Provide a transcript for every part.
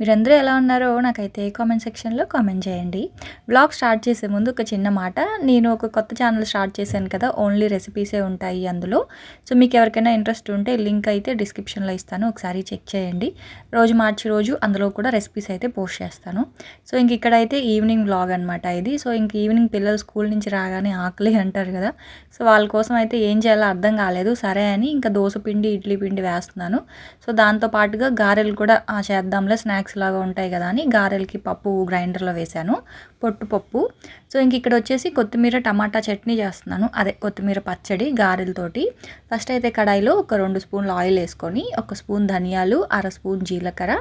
మీరందరూ ఎలా ఉన్నారో నాకైతే కామెంట్ సెక్షన్లో కామెంట్ చేయండి. బ్లాగ్ స్టార్ట్ చేసే ముందు ఒక చిన్న మాట. నేను ఒక కొత్త ఛానల్ స్టార్ట్ చేశాను కదా ఓన్లీ రెసిపీసే ఉంటాయి అందులో. సో మీకు ఎవరికైనా ఇంట్రెస్ట్ ఉంటే లింక్ అయితే డిస్క్రిప్షన్లో ఇస్తాను. ఒకసారి చెక్ చేయండి. రోజు మార్చి రోజు అందులో కూడా రెసిపీస్ అయితే పోస్ట్ చేస్తాను. సో ఇంక ఇక్కడైతే ఈవినింగ్ బ్లాగ్ అనమాట ఇది. సో ఇంక ఈవినింగ్ పిల్లలు స్కూల్ నుంచి రాగానే ఆకలి అంటారు కదా. సో వాళ్ళ కోసం అయితే ఏం చేయాలో అర్థం కాలేదు. సరే అని ఇంకా దోశ పిండి ఇడ్లీ పిండి వేస్తున్నాను. సో దాంతో పాటుగా గారెలు కూడా ఆ, చేద్దాంలే. స్నాక్స్ లాగా ఉంటాయి కదా అని గారెలకి పప్పు గ్రైండర్లో వేశాను. పొట్టు పప్పు సో ఇంక ఇక్కడ వచ్చేసి కొత్తిమీర టమాటా చట్నీ చేస్తున్నాను. అదే కొత్తిమీర పచ్చడి గారెలతోటి. ఫస్ట్ అయితే కడాయిలో ఒక రెండు స్పూన్లు ఆయిల్ వేసుకొని ఒక స్పూన్ ధనియాలు అర స్పూన్ జీలకర్ర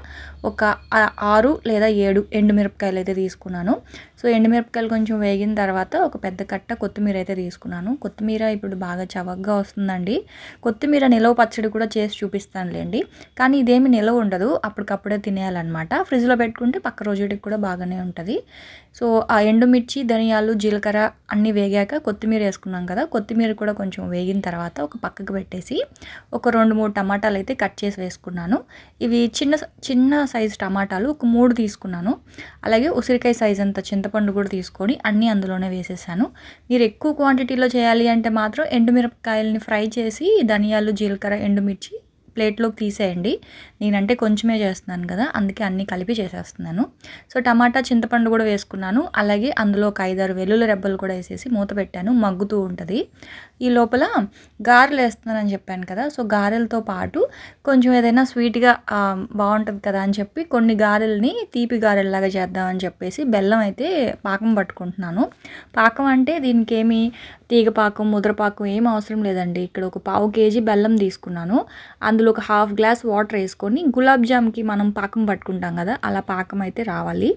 ఒక ఆరు లేదా ఏడు ఎండుమిరపకాయలు అయితే తీసుకున్నాను. సో ఎండుమిరపకాయలు కొంచెం వేగిన తర్వాత ఒక పెద్ద కట్ట కొత్తిమీర అయితే తీసుకున్నాను. కొత్తిమీర ఇప్పుడు బాగా చవకగా వస్తుందండి. కొత్తిమీర నిలవ పచ్చడి కూడా చేసి చూపిస్తానులేండి. కానీ ఇదేమి నిలవ ఉండదు. అప్పటికప్పుడే తినేయాలన్నమాట. ఫ్రిడ్జ్లో పెట్టుకుంటే పక్క రోజుటికి కూడా బాగానే ఉంటుంది. సో ఆ ఎండుమిర్చి ధనియాలు జీలకర్ర అన్నీ వేగాక కొత్తిమీర వేసుకున్నాం కదా కొత్తిమీర కూడా కొంచెం వేగిన తర్వాత ఒక పక్కకు పెట్టేసి ఒక రెండు మూడు టమాటాలు అయితే కట్ చేసి వేసుకున్నాను. ఇవి చిన్న చిన్న సైజు టమాటాలు ఒక మూడు తీసుకున్నాను. అలాగే ఉసిరికాయ సైజ్ అంత చింతపండు కూడా తీసుకొని అన్నీ అందులోనే వేసేసాను. మీరు ఎక్కువ క్వాంటిటీలో చేయాలి అంటే మాత్రం ఎండుమిరపకాయలని ఫ్రై చేసి ధనియాలు జీలకర్ర ఎండుమిర్చి ప్లేట్లోకి తీసేయండి. నేనంటే కొంచెమే చేస్తున్నాను కదా అందుకే అన్నీ కలిపి చేసేస్తున్నాను. సో టమాటా చింతపండు కూడా వేసుకున్నాను. అలాగే అందులో ఒక ఐదారు వెల్లుల్లి రెబ్బలు కూడా వేసేసి మూత పెట్టాను. మగ్గుతూ ఉంటుంది. ఈ లోపల గారెలు వేస్తున్నానని చెప్పాను కదా సో గారెలతో పాటు కొంచెం ఏదైనా స్వీట్గా బాగుంటుంది కదా అని చెప్పి కొన్ని గారెల్ని తీపి గారెల్లాగా చేద్దామని చెప్పేసి బెల్లం అయితే పాకం పట్టుకుంటున్నాను. పాకం అంటే దీనికి ఏమి తీగపాకం ముద్రపాకం ఏం అవసరం లేదండి. ఇక్కడ ఒక పావు కేజీ బెల్లం తీసుకున్నాను. అందులో అందులో ఒక హాఫ్ గ్లాస్ వాటర్ వేసుకొని గులాబ్ జామ్కి మనం పాకం పట్టుకుంటాం కదా అలా పాకం అయితే రావాలి.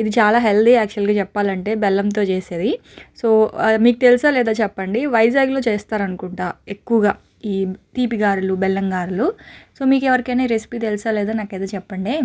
ఇది చాలా హెల్దీ యాక్చువల్గా చెప్పాలంటే బెల్లంతో చేసేది. సో మీకు తెలుసా లేదా చెప్పండి? వైజాగ్లో చేస్తారనుకుంటా ఎక్కువగా ఈ తీపి గారెలు బెల్లం గారెలు. సో మీకు ఎవరికైనా రెసిపీ తెలుసా లేదా నాకైతే చెప్పండి.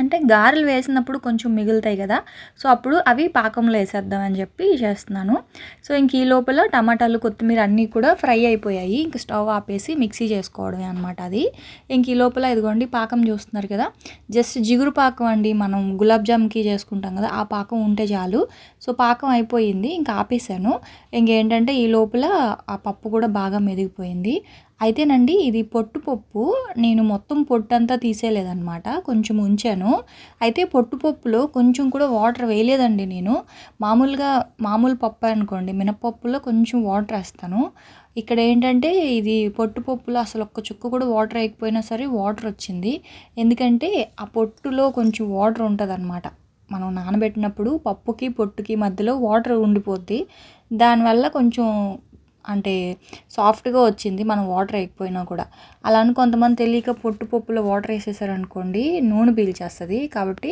అంటే గారెలు వేసినప్పుడు కొంచెం మిగులుతాయి కదా. సో అప్పుడు అవి పాకంలో వేసేద్దామని చెప్పి చేస్తున్నాను. సో ఇంక ఈ లోపల టమాటాలు కొత్తిమీర అన్నీ కూడా ఫ్రై అయిపోయాయి. ఇంక స్టవ్ ఆపేసి మిక్సీ చేసుకోవడమే అనమాట అది. ఇంక ఈ లోపల ఇదిగోండి పాకం చూస్తున్నారు కదా. జస్ట్ జిగురు పాకం అండి. మనం గులాబ్ జామ్కి చేసుకుంటాం కదా ఆ పాకం ఉంటే చాలు. సో పాకం అయిపోయింది. ఇంకా ఆపేసాను. ఇంకేంటంటే ఈ లోపల ఆ పప్పు కూడా బాగా మెదిగిపోయింది. అయితేనండి ఇది పొట్టు పప్పు నేను మొత్తం పొట్టు అంతా తీసేయలేదన్నమాట. కొంచెం ఉంచాను. అయితే పొట్టుపప్పులో కొంచెం కూడా వాటర్ వేయలేదండి నేను. మామూలుగా మామూలు పప్పు అనుకోండి మినపప్పులో కొంచెం వాటర్ వేస్తాను. ఇక్కడ ఏంటంటే ఇది పొట్టు పప్పులో అసలు ఒక్క చుక్క కూడా వాటర్ వేయకపోయినా సరే వాటర్ వచ్చింది. ఎందుకంటే ఆ పొట్టులో కొంచెం వాటర్ ఉంటుంది మనం నానబెట్టినప్పుడు పప్పుకి పొట్టుకి మధ్యలో వాటర్ ఉండిపోద్ది. దానివల్ల కొంచెం అంటే సాఫ్ట్గా వచ్చింది మనం వాటర్ వేయకపోయినా కూడా. అలా అని కొంతమంది తెలియక పొట్టు పప్పులో వాటర్ వేసేసారనుకోండి నూనె పీల్చేస్తుంది. కాబట్టి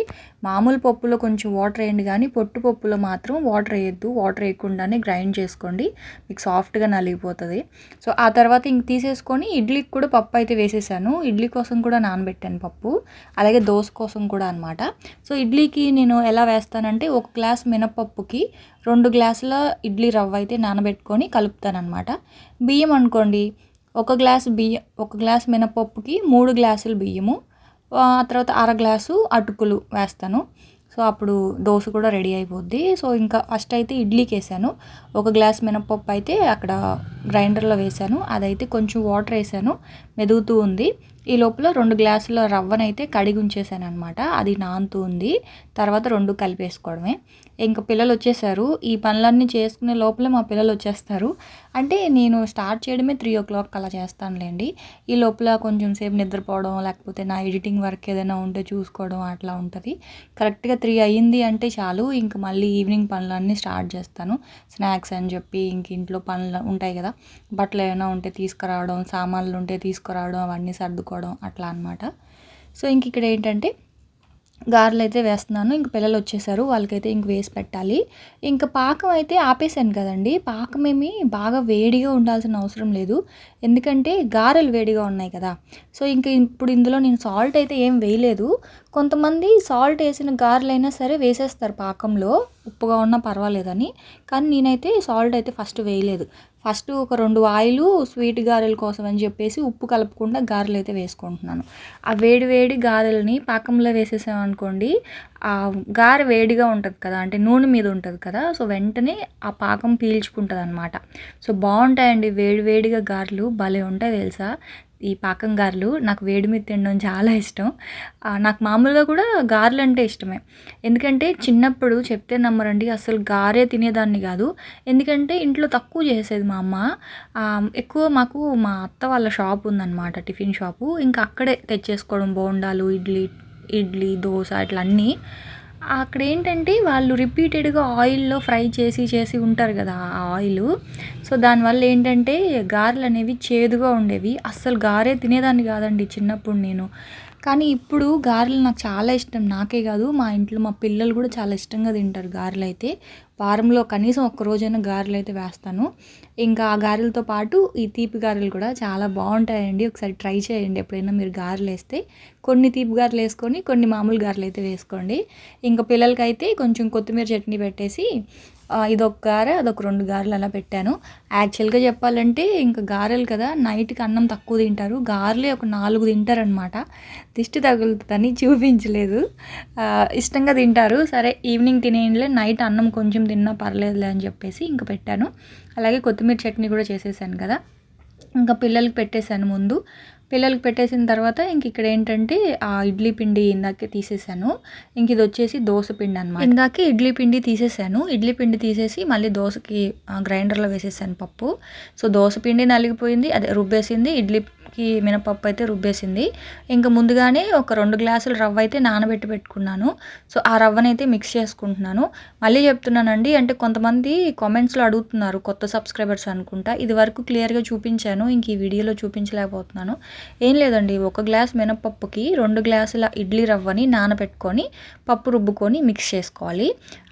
మామూలు పప్పులో కొంచెం వాటర్ వేయండి కానీ పొట్టు పప్పులో మాత్రం వాటర్ వేయద్దు. వాటర్ వేయకుండానే గ్రైండ్ చేసుకోండి. మీకు సాఫ్ట్గా నలిగిపోతుంది. సో ఆ తర్వాత ఇంక తీసేసుకొని ఇడ్లీకి కూడా పప్పు అయితే వేసేసాను. ఇడ్లీ కోసం కూడా నానబెట్టాను పప్పు. అలాగే దోశ కోసం కూడా అనమాట సో ఇడ్లీకి నేను ఎలా వేస్తానంటే ఒక గ్లాస్ మినపప్పుకి రెండు గ్లాసుల ఇడ్లీ రవ్వ అయితే నానబెట్టుకొని కలుపుతానమాట బియ్యం అనుకోండి ఒక గ్లాస్ బియ్యం ఒక గ్లాస్ మినపప్పుకి మూడు గ్లాసులు బియ్యము ఆ తర్వాత అర గ్లాసు అటుకులు వేస్తాను. సో అప్పుడు దోశ కూడా రెడీ అయిపోద్ది. సో ఇంకా ఫస్ట్ అయితే ఇడ్లీకి వేసాను. ఒక గ్లాస్ మినపప్పు అయితే అక్కడ గ్రైండర్లో వేసాను. అదైతే కొంచెం వాటర్ వేసాను. మెదుగుతూ ఉంది. ఈ లోపల రెండు గ్లాసుల రవ్వనైతే కడిగి ఉంచేసాను అనమాట అది నానుతూ ఉంది. తర్వాత రెండు కలిపేసుకోవడమే. ఇంకా పిల్లలు వచ్చేసారు. ఈ పనులన్నీ చేసుకునే లోపల మా పిల్లలు వచ్చేస్తారు. అంటే నేను స్టార్ట్ చేయడమే త్రీ ఓ క్లాక్ అలా చేస్తానులేండి. ఈ లోపల కొంచెం సేపు నిద్రపోవడం లేకపోతే నా ఎడిటింగ్ వర్క్ ఏదైనా ఉంటే చూసుకోవడం అట్లా ఉంటుంది. కరెక్ట్గా త్రీ అయ్యింది అంటే చాలు. ఇంక మళ్ళీ ఈవినింగ్ పనులన్నీ స్టార్ట్ చేస్తాను. స్నాక్స్ అని చెప్పి ఇంక ఇంట్లో పనులు ఉంటాయి కదా. బట్టలు ఏమైనా ఉంటే తీసుకురావడం సామాన్లు ఉంటే తీసుకురావడం అవన్నీ సర్దుకోవడం అట్లా అనమాట సో ఇంక ఇక్కడ ఏంటంటే గారెలు అయితే వేస్తున్నాను. ఇంక పిల్లలు వచ్చేసారు. వాళ్ళకైతే ఇంక వేసి పెట్టాలి. ఇంకా పాకం అయితే ఆపేసాను కదండి. పాకం ఏమి బాగా వేడిగా ఉండాల్సిన అవసరం లేదు. ఎందుకంటే గారెలు వేడిగా ఉన్నాయి కదా. సో ఇంక ఇప్పుడు ఇందులో నేను సాల్ట్ అయితే ఏం వేయలేదు. కొంతమంది సాల్ట్ వేసిన గారెలైనా సరే వేసేస్తారు పాకంలో. ఉప్పుగా ఉన్నా పర్వాలేదని. కానీ నేనైతే సాల్ట్ అయితే ఫస్ట్ వేయలేదు. ఫస్ట్ ఒక రెండు ఆయిలు స్వీట్ గారెల కోసం అని చెప్పేసి ఉప్పు కలపకుండా గారెలు అయితే వేసుకుంటున్నాను. ఆ వేడి వేడి గారెలని పాకంలో వేసేసామనుకోండి ఆ గారె వేడిగా ఉంటుంది కదా అంటే నూనె మీద ఉంటుంది కదా సో వెంటనే ఆ పాకం పీల్చుకుంటుంది అనమాట సో బాగుంటాయండి వేడి వేడిగా గారెలు భలే ఉంటాయి తెలుసా? ఈ పాకం గారెలు నాకు వేడి మీద తినడం చాలా ఇష్టం. నాకు మామూలుగా కూడా గారెలు అంటే ఇష్టమే. ఎందుకంటే చిన్నప్పుడు చెప్తే నమ్మరండి అసలు గారే తినేదాన్ని కాదు. ఎందుకంటే ఇంట్లో తక్కువ చేసేది మా అమ్మ. ఎక్కువ మాకు మా అత్త వాళ్ళ షాప్ ఉందన్నమాట టిఫిన్ షాపు. ఇంకా అక్కడే తెచ్చేసుకోవడం బోండాలు ఇడ్లీ ఇడ్లీ దోశ ఇట్లా అన్నీ. అక్కడ ఏంటంటే వాళ్ళు రిపీటెడ్గా ఆయిల్లో ఫ్రై చేసి చేసి ఉంటారు కదా ఆ ఆయిల్. సో దానివల్ల ఏంటంటే గారెలు అనేవి చేదుగా ఉండేవి. అస్సలు గారే తినేదాన్ని కాదండి చిన్నప్పుడు నేను. కానీ ఇప్పుడు గారెలు నాకు చాలా ఇష్టం. నాకే కాదు మా ఇంట్లో మా పిల్లలు కూడా చాలా ఇష్టంగా తింటారు గారెలు అయితే వారంలో కనీసం ఒక్క రోజైనా గారెలు అయితే వేస్తాను. ఇంకా ఆ గారెలతో పాటు ఈ తీపి గారెలు కూడా చాలా బాగుంటాయండి. ఒకసారి ట్రై చేయండి ఎప్పుడైనా మీరు గారెలు వేస్తే. కొన్ని తీపి గారెలు వేసుకొని కొన్ని మామూలు గారెలు అయితే వేసుకోండి. ఇంకా పిల్లలకైతే కొంచెం కొత్తిమీర చట్నీ పెట్టేసి ఇదొక గారె అదొక రెండు గారెలు అలా పెట్టాను. యాక్చువల్గా చెప్పాలంటే ఇంకా గారెలు కదా నైట్కి అన్నం తక్కువ తింటారు. గారెలే ఒక నాలుగు తింటారనమాట దిష్టి తగులుతుందని చూపించలేదు. ఇష్టంగా తింటారు. సరే ఈవినింగ్ తినేయండిలే నైట్ అన్నం కొంచెం తిన్నా పర్లేదులే అని చెప్పేసి ఇంకా పెట్టాను. అలాగే కొత్తిమీర చట్నీ కూడా చేసేసాను కదా. ఇంకా పిల్లలకి పెట్టేశాను ముందు. పిల్లలకి పెట్టేసిన తర్వాత ఇంక ఇక్కడ ఏంటంటే ఆ ఇడ్లీ పిండి ఇందాకే తీసేసాను. ఇంక ఇది వచ్చేసి దోశ పిండి అనమాట ఇందాకే ఇడ్లీ పిండి తీసేసాను. ఇడ్లీ పిండి తీసేసి మళ్ళీ దోశకి గ్రైండర్లో వేసేసాను పప్పు. సో దోశ పిండి నలిగిపోయింది అదే రుబ్బేసింది ఇడ్లీ కి మినపప్పు అయితే రుబ్బేసింది. ఇంకా ముందుగానే ఒక రెండు గ్లాసులు రవ్వ అయితే నానబెట్టి పెట్టుకున్నాను. సో ఆ రవ్వనైతే మిక్స్ చేసుకుంటున్నాను. మళ్ళీ చెప్తున్నానండి అంటే కొంతమంది కామెంట్స్లో అడుగుతున్నారు కొత్త సబ్స్క్రైబర్స్ అనుకుంటా. ఇది వరకు క్లియర్గా చూపించాను ఇంక ఈ వీడియోలో చూపించలేకపోతున్నాను. ఏం లేదండి ఒక గ్లాస్ మినపప్పుకి రెండు గ్లాసుల ఇడ్లీ రవ్వని నానబెట్టుకొని పప్పు రుబ్బుకొని మిక్స్ చేసుకోవాలి.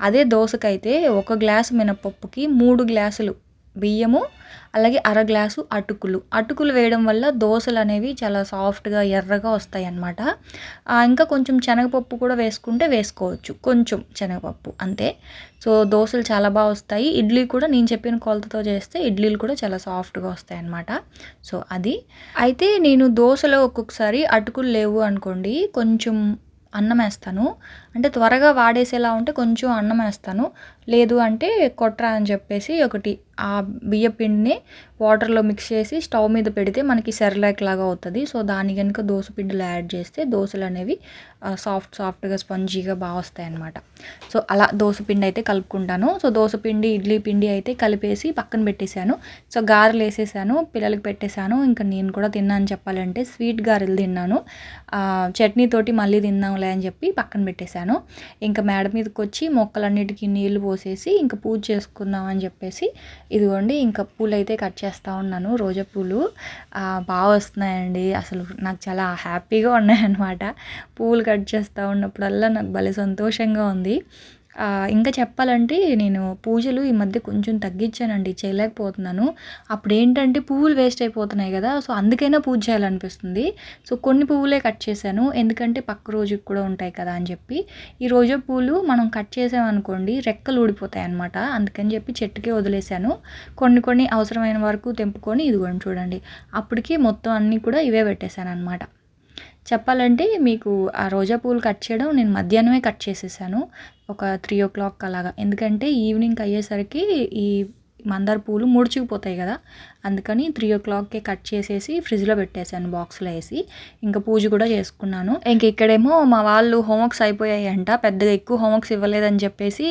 అదే దోశకైతే ఒక గ్లాసు మినపప్పుకి మూడు గ్లాసులు బియ్యము అలాగే అర గ్లాసు అటుకులు. అటుకులు వేయడం వల్ల దోశలు అనేవి చాలా సాఫ్ట్గా ఎర్రగా వస్తాయి అన్నమాట ఇంకా కొంచెం శనగపప్పు కూడా వేసుకుంటే వేసుకోవచ్చు. కొంచెం శనగపప్పు అంతే. సో దోశలు చాలా బాగా వస్తాయి. ఇడ్లీ కూడా నేను చెప్పిన కొలతతో చేస్తే ఇడ్లీలు కూడా చాలా సాఫ్ట్గా వస్తాయి అన్నమాట సో అది. అయితే నేను దోశలో ఒక్కొక్కసారి అటుకులు లేవు అనుకోండి కొంచెం అన్నం వేస్తాను. అంటే త్వరగా వాడేసేలా ఉంటే కొంచెం అన్నం వేస్తాను. లేదు అంటే కొట్రా అని చెప్పేసి ఒకటి ఆ బియ్య పిండిని వాటర్లో మిక్స్ చేసి స్టవ్ మీద పెడితే మనకి సెర్లాక్ లాగా అవుతుంది. సో దాని కనుక దోశ పిండిలో యాడ్ చేస్తే దోశలు అనేవి సాఫ్ట్ సాఫ్ట్గా స్పంజీగా బాగా వస్తాయి అన్నమాట. సో అలా దోశ పిండి అయితే కలుపుకుంటాను. సో దోశ పిండి ఇడ్లీ పిండి అయితే కలిపేసి పక్కన పెట్టేశాను. సో గారెలు వేసేసాను పిల్లలకి పెట్టేశాను. ఇంకా నేను కూడా తిన్నాను చెప్పాలంటే స్వీట్ గారెలు తిన్నాను. చట్నీతోటి మళ్ళీ తిందాంలే అని చెప్పి పక్కన పెట్టేశాను. ఇంకా మేడ మీదకి వచ్చి మొక్కలన్నిటికీ నీళ్ళు పోసేసి ఇంకా పూజ చేసుకుందాం అని చెప్పేసి ఇదిగోండి ఇంకా పూలు అయితే కట్ చేస్తూ ఉన్నాను. రోజా పూలు. బాగా వస్తున్నాయండి. అసలు నాకు చాలా హ్యాపీగా ఉన్నాయన్నమాట. పూలు కట్ చేస్తూ ఉన్నప్పుడల్లా నాకు భలే సంతోషంగా ఉంది. ఇంకా చెప్పాలంటే నేను పూజలు ఈ మధ్య కొంచెం తగ్గించానండి చేయలేకపోతున్నాను. అప్పుడు ఏంటంటే పువ్వులు వేస్ట్ అయిపోతున్నాయి కదా సో అందుకైనా పూజ చేయాలనిపిస్తుంది. సో కొన్ని పువ్వులే కట్ చేశాను ఎందుకంటే పక్క రోజుకి కూడా ఉంటాయి కదా అని చెప్పి. ఈ రోజా పూలు మనం కట్ చేసామనుకోండి రెక్కలు ఊడిపోతాయి అనమాట అందుకని చెప్పి చెట్టుకే వదిలేశాను. కొన్ని కొన్ని అవసరమైన వరకు తెంపుకొని ఇదిగోండి చూడండి. అప్పటికి మొత్తం అన్నీ కూడా ఇవే పెట్టేశాను అనమాట చెప్పాలంటే మీకు ఆ రోజా పూలు కట్ చేయడం నేను మధ్యాహ్నమే కట్ చేసేసాను. ఒక త్రీ ఓ క్లాక్ అలాగా. ఎందుకంటే ఈవినింగ్ అయ్యేసరికి ఈ మందార పూలు ముడుచుకుపోతాయి కదా. అందుకని త్రీ ఓ క్లాక్కే కట్ చేసేసి ఫ్రిడ్జ్లో పెట్టేశాను బాక్స్లో వేసి. ఇంకా పూజ కూడా చేసుకున్నాను. ఇంక ఇక్కడేమో మా వాళ్ళు హోంవర్క్స్ అయిపోయాయి అంట పెద్దగా ఎక్కువ హోంవర్క్స్ ఇవ్వలేదని చెప్పేసి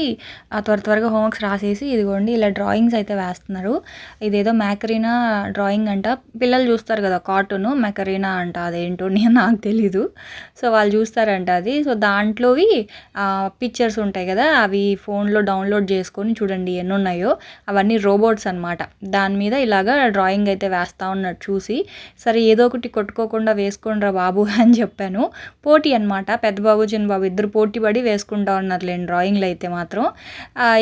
ఆ త్వర త్వరగా హోంవర్క్స్ రాసేసి ఇదిగోండి ఇలా డ్రాయింగ్స్ అయితే వేస్తున్నారు. ఇదేదో మ్యాకరీనా డ్రాయింగ్ అంట. పిల్లలు చూస్తారు కదా కార్టూన్ మ్యాకరీనా అంట అదేంటో నేను నాకు తెలీదు. సో వాళ్ళు చూస్తారంట అది. సో దాంట్లోవి పిక్చర్స్ ఉంటాయి కదా అవి ఫోన్లో డౌన్లోడ్ చేసుకొని చూడండి ఎన్ని ఉన్నాయో అవన్నీ రోబోట్స్ అనమాట దాని మీద ఇలాగా డ్రాయింగ్ అయితే వేస్తూ ఉన్నాడు చూసి. సరే ఏదో ఒకటి కొట్టుకోకుండా వేసుకోండిరా బాబు అని చెప్పాను. పోటీ అనమాట పెద్ద బాబు చిన్న బాబు ఇద్దరు పోటీ పడి వేసుకుంటా లేండి డ్రాయింగ్లు అయితే మాత్రం.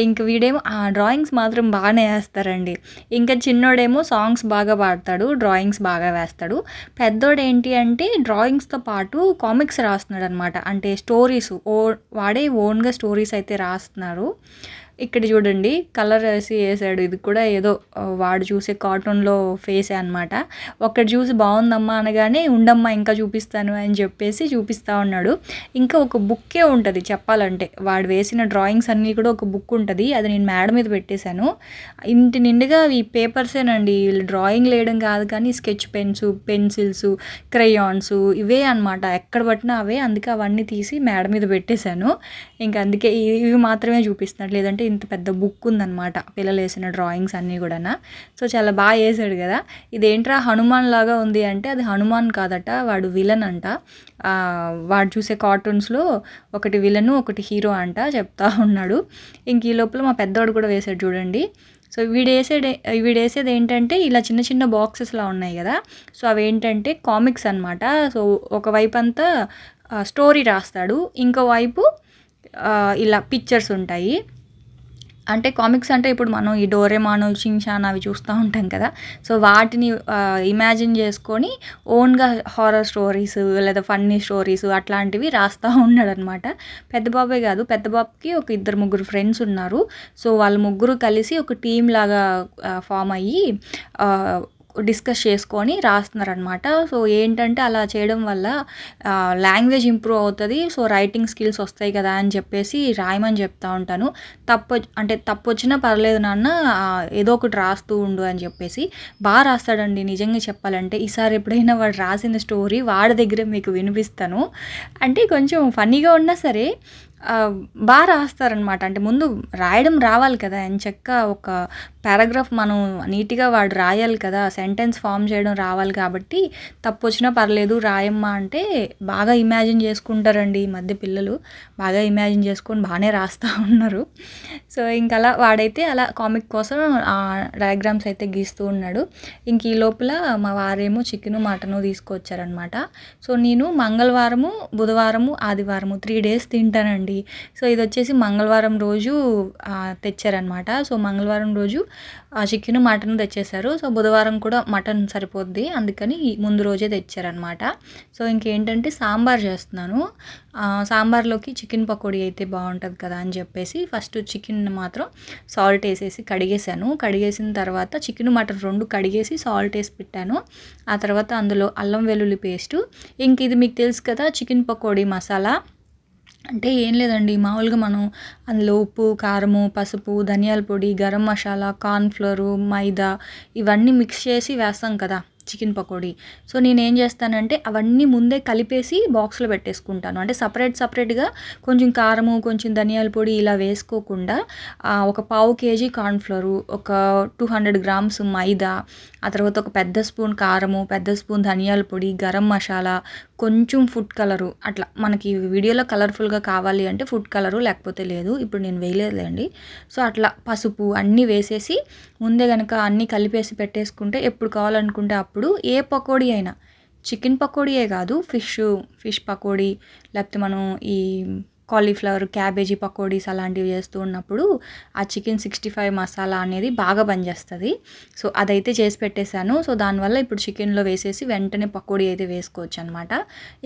ఇంక వీడేమో ఆ డ్రాయింగ్స్ మాత్రం బాగానే వేస్తారండి. ఇంకా చిన్నోడేమో సాంగ్స్ బాగా పాడతాడు డ్రాయింగ్స్ బాగా వేస్తాడు. పెద్దోడు ఏంటి అంటే డ్రాయింగ్స్తో పాటు కామిక్స్ రాస్తున్నాడు అనమాట అంటే స్టోరీస్ ఓ వాడే ఓన్గా స్టోరీస్ అయితే రాస్తున్నారు ఇక్కడ చూడండి కలర్ వేసి వేసాడు. ఇది కూడా ఏదో వాడు చూసే కార్టూన్లో ఫేసే అనమాట ఒక్కటి చూసి బాగుందమ్మా అనగానే ఉండమ్మా ఇంకా చూపిస్తాను అని చెప్పేసి చూపిస్తా ఉన్నాడు. ఇంకా ఒక బుక్కే ఉంటుంది చెప్పాలంటే. వాడు వేసిన డ్రాయింగ్స్ అన్నీ కూడా ఒక బుక్ ఉంటుంది. అది నేను మేడ మీద పెట్టేశాను. ఇంటి నిండుగా ఈ పేపర్సేనండి. వీళ్ళు డ్రాయింగ్ వేయడం కాదు కానీ స్కెచ్ పెన్స్ పెన్సిల్స్ క్రయాన్స్ ఇవే అనమాట ఎక్కడ పట్టినా అవే. అందుకే అవన్నీ తీసి మేడ మీద పెట్టేశాను. ఇంకా అందుకే ఇవి మాత్రమే చూపిస్తున్నాడు లేదంటే ఇంత పెద్ద బుక్ ఉందన్నమాట పిల్లలు వేసిన డ్రాయింగ్స్ అన్నీ కూడా సో చాలా బాగా వేసాడు కదా. ఇదేంట్రా హనుమాన్ లాగా ఉంది అంటే అది హనుమాన్ కాదట వాడు విలన్ అంట. వాడు చూసే కార్టూన్స్లో ఒకటి విలను ఒకటి హీరో అంట చెప్తా ఉన్నాడు. ఇంక ఈ లోపల మా పెద్దవాడు కూడా వేసాడు చూడండి. సో వీడు వేసేది వీడు వేసేది ఏంటంటే ఇలా చిన్న చిన్న బాక్సెస్లా ఉన్నాయి కదా. సో అవి ఏంటంటే కామిక్స్ అనమాట సో ఒకవైపు అంతా స్టోరీ రాస్తాడు. ఇంకో వైపు ఇలా పిక్చర్స్ ఉంటాయి. అంటే కామిక్స్ అంటే ఇప్పుడు మనం ఈ డోరేమాను షిన్చాన్ అవి చూస్తూ ఉంటాం కదా. సో వాటిని ఇమాజిన్ చేసుకొని ఓన్గా హారర్ స్టోరీస్ లేదా ఫన్నీ స్టోరీస్ అట్లాంటివి రాస్తూ ఉన్నాడనమాట. పెద్దబాబే పెద్ద కాదు పెద్దబాబుకి ఒక ఇద్దరు ముగ్గురు ఫ్రెండ్స్ ఉన్నారు. సో వాళ్ళ ముగ్గురు కలిసి ఒక టీం లాగా ఫామ్ అయ్యి డిస్కస్ చేసుకొని రాస్తున్నారనమాట సో ఏంటంటే అలా చేయడం వల్ల లాంగ్వేజ్ ఇంప్రూవ్ అవుతుంది. సో రైటింగ్ స్కిల్స్ వస్తాయి కదా అని చెప్పేసి రాయమని చెప్తా ఉంటాను. తప్పు అంటే తప్పు వచ్చినా పర్లేదు నాన్న ఏదో ఒకటి రాస్తూ ఉండు అని చెప్పేసి. బాగా రాస్తాడండి నిజంగా చెప్పాలంటే. ఈసారి ఎప్పుడైనా వాడు రాసిన స్టోరీ వాడి దగ్గర మీకు వినిపిస్తాను. అంటే కొంచెం ఫన్నీగా ఉన్నా సరే బాగా రాస్తారనమాట అంటే ముందు రాయడం రావాలి కదా ఎంచక్క ఒక పారాగ్రాఫ్ మనం నీట్గా వాడు రాయాలి కదా సెంటెన్స్ ఫామ్ చేయడం రావాలి కాబట్టి తప్పు వచ్చినా పర్లేదు రాయమ్మా అంటే బాగా ఇమాజిన్ చేసుకుంటారండి ఈ మధ్య పిల్లలు. బాగా ఇమాజిన్ చేసుకొని బాగానే రాస్తూ ఉన్నారు. సో ఇంక అలా వాడైతే అలా కామిక్ కోసం డయాగ్రామ్స్ అయితే గీస్తూ ఉన్నాడు. ఇంక ఈ లోపల మా వారేమో చికెను మటను తీసుకొచ్చారనమాట సో నేను మంగళవారము బుధవారము ఆదివారము త్రీ డేస్ తింటానండి. సో ఇది వచ్చేసి మంగళవారం రోజు తెచ్చారనమాట సో మంగళవారం రోజు చికెన్ మటన్ తెచ్చేశారు. సో బుధవారం కూడా మటన్ సరిపోద్ది. అందుకని ముందు రోజే తెచ్చారనమాట సో ఇంకేంటంటే సాంబార్ చేస్తున్నాను. సాంబార్లోకి చికెన్ పకోడీ అయితే బాగుంటుంది కదా అని చెప్పేసి ఫస్ట్ చికెన్ మాత్రం సాల్ట్ వేసేసి కడిగేసాను కడిగేసిన తర్వాత చికెన్ మటన్ రెండు కడిగేసి సాల్ట్ వేసి పెట్టాను. ఆ తర్వాత అందులో అల్లం వెల్లుల్లి పేస్టు. ఇంక ఇది మీకు తెలుసు కదా చికెన్ పకోడీ మసాలా. అంటే ఏం లేదండి. మామూలుగా మనం అందులో ఉప్పు కారము పసుపు ధనియాల పొడి గరం మసాలా కార్న్ఫ్లోరు మైదా ఇవన్నీ మిక్స్ చేసి వేస్తాం కదా. చికెన్ పకోడీ. సో నేను ఏం చేస్తానంటే అవన్నీ ముందే కలిపేసి బాక్స్లో పెట్టేసుకుంటాను. అంటే సపరేట్ సపరేట్గా కొంచెం కారము కొంచెం ధనియాల పొడి ఇలా వేసుకోకుండా ఒక పావు కేజీ కార్న్ఫ్లోరు ఒక టూ హండ్రెడ్ గ్రామ్స్ మైదా ఆ తర్వాత ఒక పెద్ద స్పూన్ కారము పెద్ద స్పూన్ ధనియాల పొడి గరం మసాలా కొంచెం ఫుడ్ కలరు అట్లా. మనకి వీడియోలో కలర్ఫుల్గా కావాలి అంటే ఫుడ్ కలరు లేకపోతే లేదు. ఇప్పుడు నేను వేయలేదండి సో అట్లా పసుపు అన్నీ వేసేసి ముందే కనుక అన్నీ కలిపేసి పెట్టేసుకుంటే ఎప్పుడు కావాలనుకుంటే అప్పుడు ఏ పకోడీ అయినా. చికెన్ పకోడీయే కాదు ఫిష్ ఫిష్ పకోడీ లేకపోతే మనం ఈ కాలీఫ్లవర్ క్యాబేజీ పకోడీస్ అలాంటివి చేస్తూ ఉన్నప్పుడు ఆ చికెన్ సిక్స్టీ ఫైవ్ మసాలా అనేది బాగా పనిచేస్తుంది. సో అదైతే చేసి పెట్టేశాను. సో దానివల్ల ఇప్పుడు చికెన్లో వేసేసి వెంటనే పకోడీ అయితే వేసుకోవచ్చు అనమాట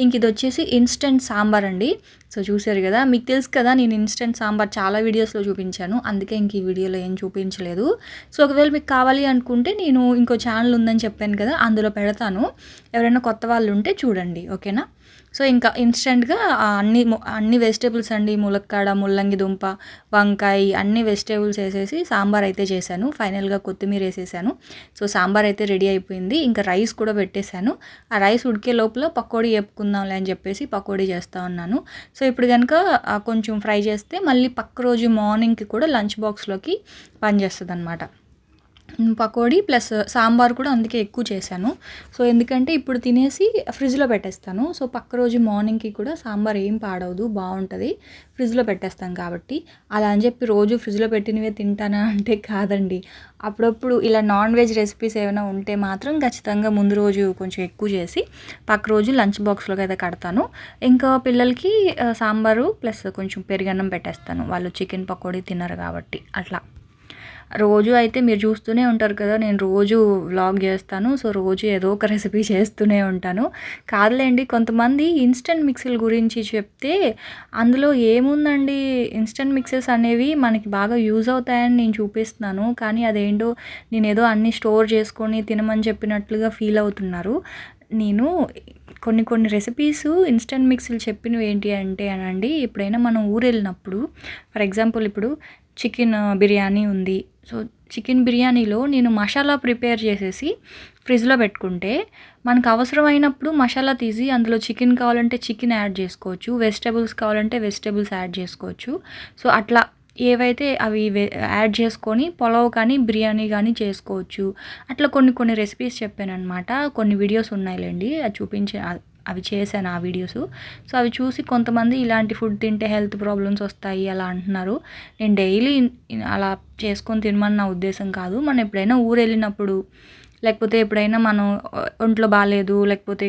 ఇంక ఇది వచ్చేసి ఇన్స్టెంట్ సాంబార్ అండి. సో చూసారు కదా మీకు తెలుసు కదా నేను ఇన్స్టెంట్ సాంబార్ చాలా వీడియోస్లో చూపించాను. అందుకే ఇంక ఈ వీడియోలో ఏం చూపించలేదు. సో ఒకవేళ మీకు కావాలి అనుకుంటే నేను ఇంకో ఛానల్ ఉందని చెప్పాను కదా అందులో పెడతాను. ఎవరైనా కొత్త వాళ్ళు ఉంటే చూడండి ఓకేనా? సో ఇంకా ఇన్స్టెంట్గా అన్ని అన్ని వెజిటేబుల్స్ అండి. ములక్కాడ ముల్లంగి దుంప వంకాయ అన్ని వెజిటేబుల్స్ వేసేసి సాంబార్ అయితే చేశాను. ఫైనల్గా కొత్తిమీర వేసేసాను. సో సాంబార్ అయితే రెడీ అయిపోయింది. ఇంకా రైస్ కూడా పెట్టేశాను. ఆ రైస్ ఉడికే లోపల పకోడీ వేపుకుందాంలే అని చెప్పేసి పకోడీ చేస్తూ ఉన్నాను. సో ఇప్పుడు కనుక కొంచెం ఫ్రై చేస్తే మళ్ళీ పక్క రోజు మార్నింగ్కి కూడా లంచ్ బాక్స్లోకి పనిచేస్తుంది అనమాట పకోడీ ప్లస్ సాంబార్ కూడా అందుకే ఎక్కువ చేశాను. సో ఎందుకంటే ఇప్పుడు తినేసి ఫ్రిడ్జ్లో పెట్టేస్తాను. సో పక్క రోజు మార్నింగ్కి కూడా సాంబార్ ఏం పాడవదు బాగుంటుంది. ఫ్రిడ్జ్లో పెట్టేస్తాను కాబట్టి. అలా అని చెప్పి రోజు ఫ్రిడ్జ్లో పెట్టినవే తింటానా అంటే కాదండి. అప్పుడప్పుడు ఇలా నాన్ వెజ్ రెసిపీస్ ఏమైనా ఉంటే మాత్రం ఖచ్చితంగా ముందు రోజు కొంచెం ఎక్కువ చేసి పక్క రోజు లంచ్ బాక్స్లోకి అయితే కడతాను. ఇంకా పిల్లలకి సాంబారు ప్లస్ కొంచెం పెరుగన్నం పెట్టేస్తాను. వాళ్ళు చికెన్ పకోడీ తినరు కాబట్టి. అట్లా. రోజు అయితే మీరు చూస్తూనే ఉంటారు కదా నేను రోజు వ్లాగ్ చేస్తాను సో రోజు ఏదో ఒక రెసిపీ చేస్తూనే ఉంటాను. కాదులేండి కొంతమంది ఇన్స్టెంట్ మిక్సీల గురించి చెప్తే అందులో ఏముందండి? ఇన్స్టెంట్ మిక్సెస్ అనేవి మనకి బాగా యూజ్ అవుతాయని నేను చూపిస్తున్నాను. కానీ అదేంటో నేను ఏదో అన్నీ స్టోర్ చేసుకొని తినమని చెప్పినట్లుగా ఫీల్ అవుతున్నారు. నేను కొన్ని కొన్ని రెసిపీస్ ఇన్స్టెంట్ మిక్సీలు చెప్పినవి ఏంటి అంటే అనండి ఎప్పుడైనా మనం ఊరు వెళ్ళినప్పుడు ఫర్ ఎగ్జాంపుల్ ఇప్పుడు చికెన్ బిర్యానీ ఉంది సో చికెన్ బిర్యానీలో నేను మసాలా ప్రిపేర్ చేసేసి ఫ్రిడ్జ్లో పెట్టుకుంటే మనకు అవసరమైనప్పుడు మసాలా తీసి అందులో చికెన్ కావాలంటే చికెన్ యాడ్ చేసుకోవచ్చు వెజిటేబుల్స్ కావాలంటే వెజిటేబుల్స్ యాడ్ చేసుకోవచ్చు. సో అట్లా ఏవైతే అవి యాడ్ చేసుకొని పులావ్ కానీ బిర్యానీ కానీ చేసుకోవచ్చు. అట్లా కొన్ని కొన్ని రెసిపీస్ చెప్పాను అనమాట కొన్ని వీడియోస్ ఉన్నాయిలేండి. అది చూపించే అవి చేశాను ఆ వీడియోస్. సో అవి చూసి కొంతమంది ఇలాంటి ఫుడ్ తింటే హెల్త్ ప్రాబ్లమ్స్ వస్తాయి అలా అంటున్నారు. నేను డైలీ అలా చేసుకొని తినమని నా ఉద్దేశం కాదు. మనం ఎప్పుడైనా ఊరు వెళ్ళినప్పుడు లేకపోతే ఎప్పుడైనా మనం ఒంట్లో బాగాలేదు లేకపోతే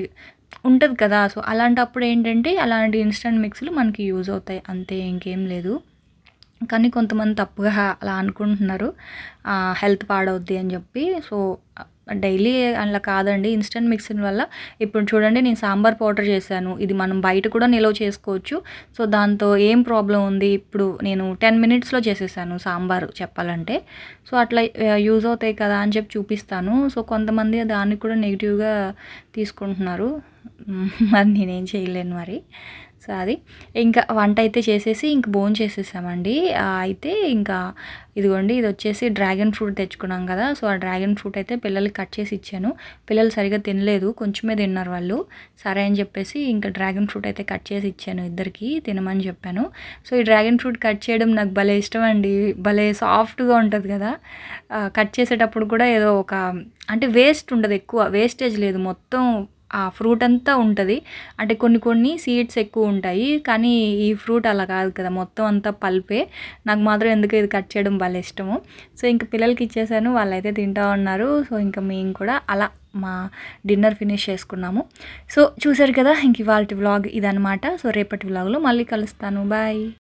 ఉంటుంది కదా. సో అలాంటప్పుడు ఏంటంటే అలాంటి ఇన్స్టెంట్ మిక్స్లు మనకి యూజ్ అవుతాయి. అంతే ఇంకేం లేదు. కానీ కొంతమంది తప్పుగా అలా అనుకుంటున్నారు. హెల్త్ పాడవుద్ది అని చెప్పి. సో డైలీ అలా కాదండి ఇన్స్టెంట్ మిక్సర్ వల్ల. ఇప్పుడు చూడండి నేను సాంబార్ పౌడర్ చేశాను. ఇది మనం బయట కూడా నిల్వ చేసుకోవచ్చు. సో దాంతో ఏం ప్రాబ్లం ఉంది? ఇప్పుడు నేను టెన్ మినిట్స్లో చేసేసాను సాంబార్ చెప్పాలంటే. సో అట్లా యూజ్ అవుతాయి కదా అని చెప్పి చూపిస్తాను. సో కొంతమంది దాన్ని కూడా నెగిటివ్గా తీసుకుంటున్నారు. మరి నేనేం చేయలేను మరి. సో అది ఇంకా వంట అయితే చేసేసి ఇంక బోన్ చేసేసామండి. అయితే ఇంకా ఇదిగోండి ఇది వచ్చేసి డ్రాగన్ ఫ్రూట్ తెచ్చుకున్నాం కదా సో ఆ డ్రాగన్ ఫ్రూట్ అయితే పిల్లలకి కట్ చేసి ఇచ్చాను. పిల్లలు సరిగా తినలేదు కొంచెమే తిన్నారు వాళ్ళు. సరే అని చెప్పేసి ఇంకా డ్రాగన్ ఫ్రూట్ అయితే కట్ చేసి ఇచ్చాను ఇద్దరికి తినమని చెప్పాను. సో ఈ డ్రాగన్ ఫ్రూట్ కట్ చేయడం నాకు భలే ఇష్టం అండి భలే సాఫ్ట్గా ఉంటుంది కదా. కట్ చేసేటప్పుడు కూడా ఏదో ఒక అంటే వేస్ట్ ఉండదు ఎక్కువ వేస్టేజ్ లేదు. మొత్తం ఆ ఫ్రూట్ అంతా ఉంటుంది. అంటే కొన్ని కొన్ని సీడ్స్ ఎక్కువ ఉంటాయి. కానీ ఈ ఫ్రూట్ అలా కాదు కదా మొత్తం అంతా పల్పే. నాకు మాత్రం ఎందుకు ఇది కట్ చేయడం భలే ఇష్టము. సో ఇంకా పిల్లలకి ఇచ్చేసాను. వాళ్ళైతే తింటా ఉన్నారు. సో ఇంకా మేము కూడా అలా మా డిన్నర్ ఫినిష్ చేసుకున్నాము. సో చూసారు కదా ఇంక ఇవాళ వ్లాగ్ ఇదనమాట సో రేపటి వ్లాగ్లో మళ్ళీ కలుస్తాను. బాయ్.